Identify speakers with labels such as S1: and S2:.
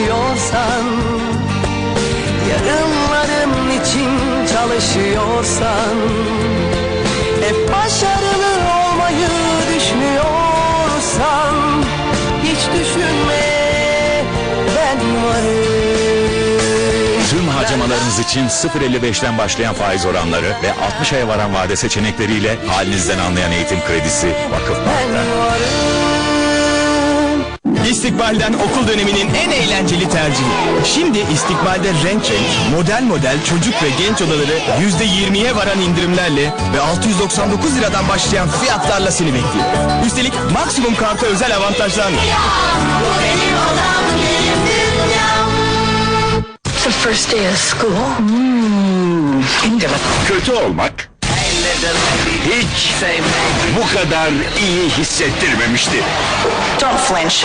S1: ediyorsan Yarınların için çalışıyorsan Hep başarılı olmayı düşünüyorsan Hiç düşünme ben varım
S2: Tüm harcamalarınız için 0.55'ten başlayan faiz oranları ve 60 aya varan vade seçenekleriyle halinizden anlayan eğitim kredisi Vakıfbank'ta.
S1: Ben varım
S3: İstikbal'den okul döneminin en eğlenceli tercihi. Şimdi İstikbal'de renk renk, model model çocuk ve genç odaları %20'ye varan indirimlerle ve 699 liradan başlayan fiyatlarla seni bekliyor. Üstelik maksimum karta özel avantajlar.
S4: It's the first day of school. Mm,
S5: Kötü olmak hiç bu kadar iyi hissettirmemişti.
S4: Don't flinch.